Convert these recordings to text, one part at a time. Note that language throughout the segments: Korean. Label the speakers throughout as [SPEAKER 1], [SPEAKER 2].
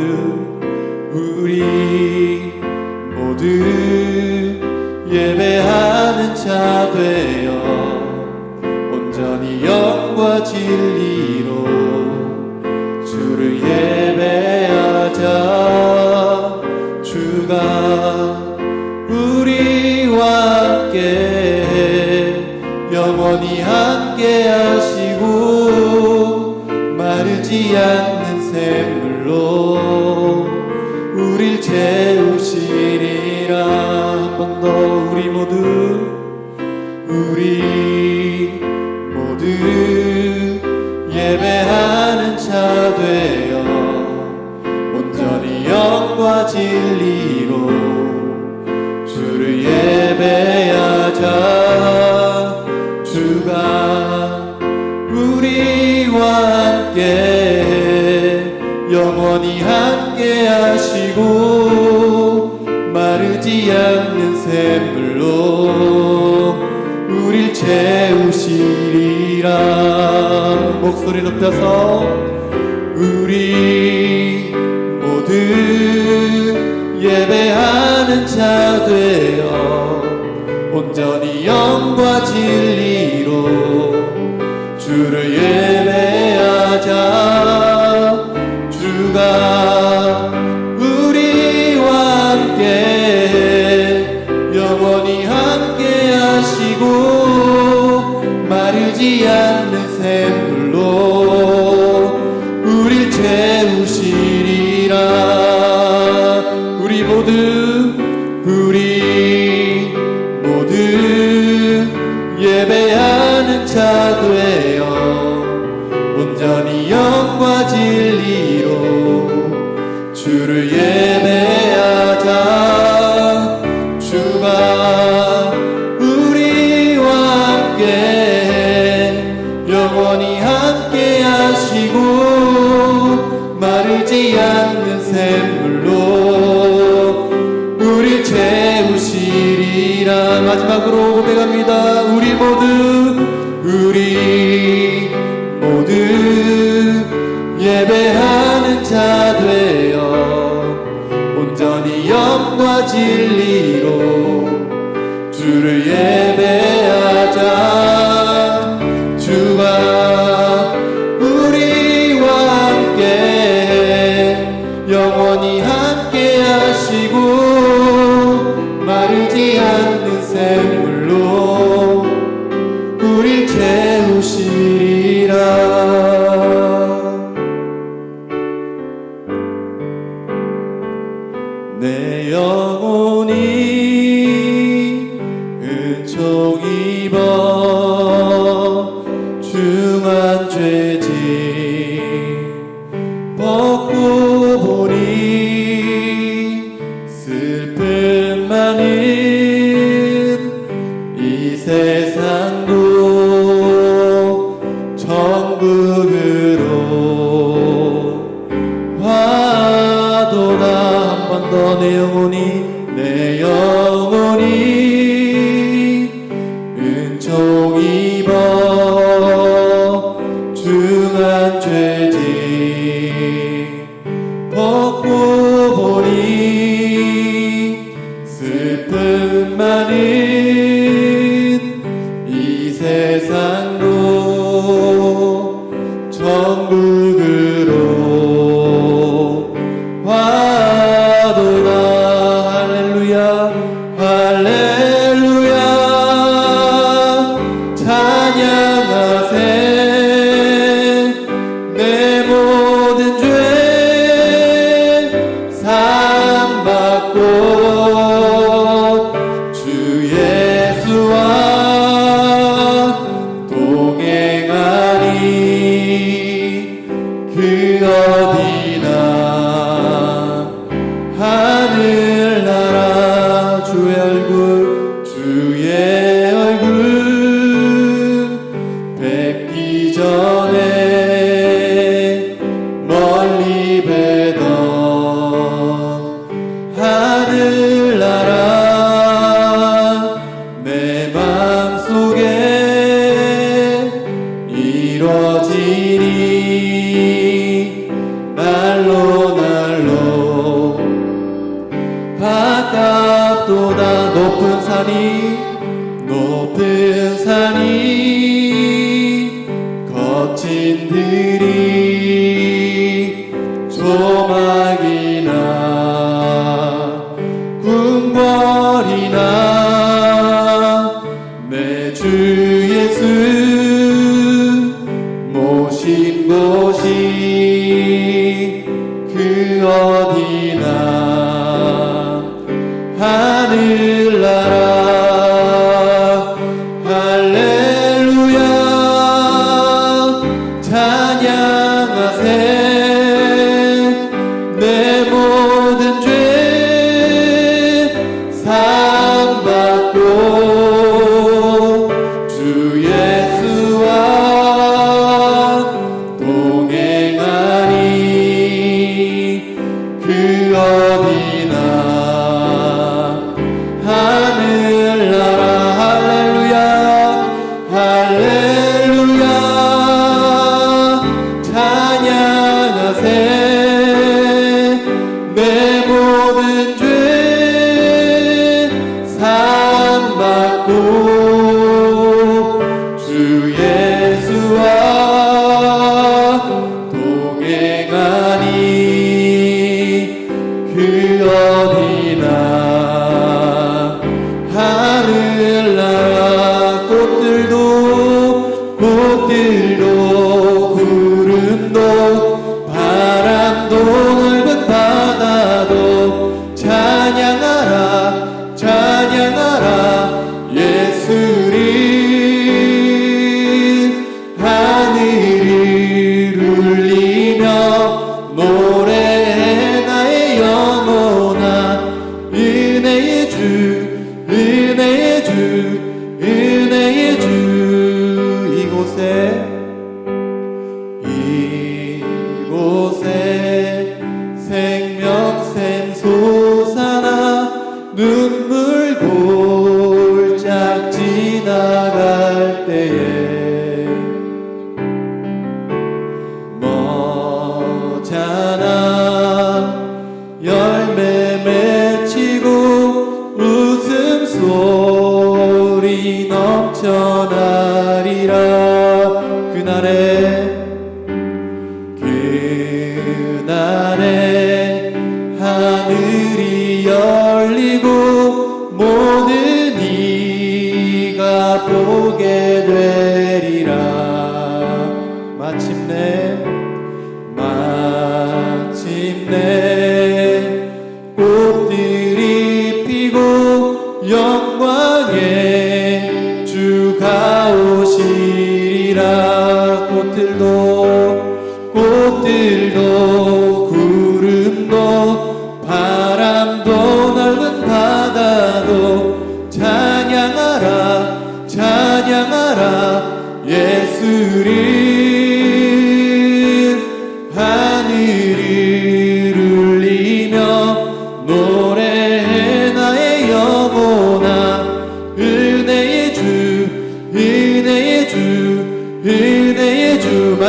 [SPEAKER 1] 모두 우리 모두 예배하는 자 되어 온전히 영과 진리로 주를 예배하자. 주가 우리와 함께 영원히 함께 하시 우리 모두 예배하는 자 되어 온전히 영과 진리로 주를 예배하자. 주가 우리와 함께 영원히 함께 하시고 목소리 높여서 우리 모두 예배하는 자 되어 온전히 영과 진 마르 마지막으로 고백합니다. 우리 모두 우리 내 영혼이 은총 입어 중한 죄짐 벗고 보니 슬픔만은 이 세상 구 love 산이 높은 산이 거친 들이 조막이나 궁궐이나 내 주 예수 모신 곳이 전하리라. 그날에 그날에 하늘이 열리고 모든 이가 보게 되리라. 꽃들도 꽃들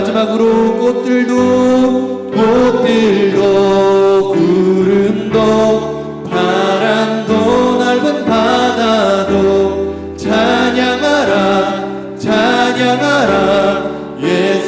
[SPEAKER 1] 마지막으로 꽃들도 꽃들도 구름도 바람도 넓은 바다도 찬양하라 찬양하라. 예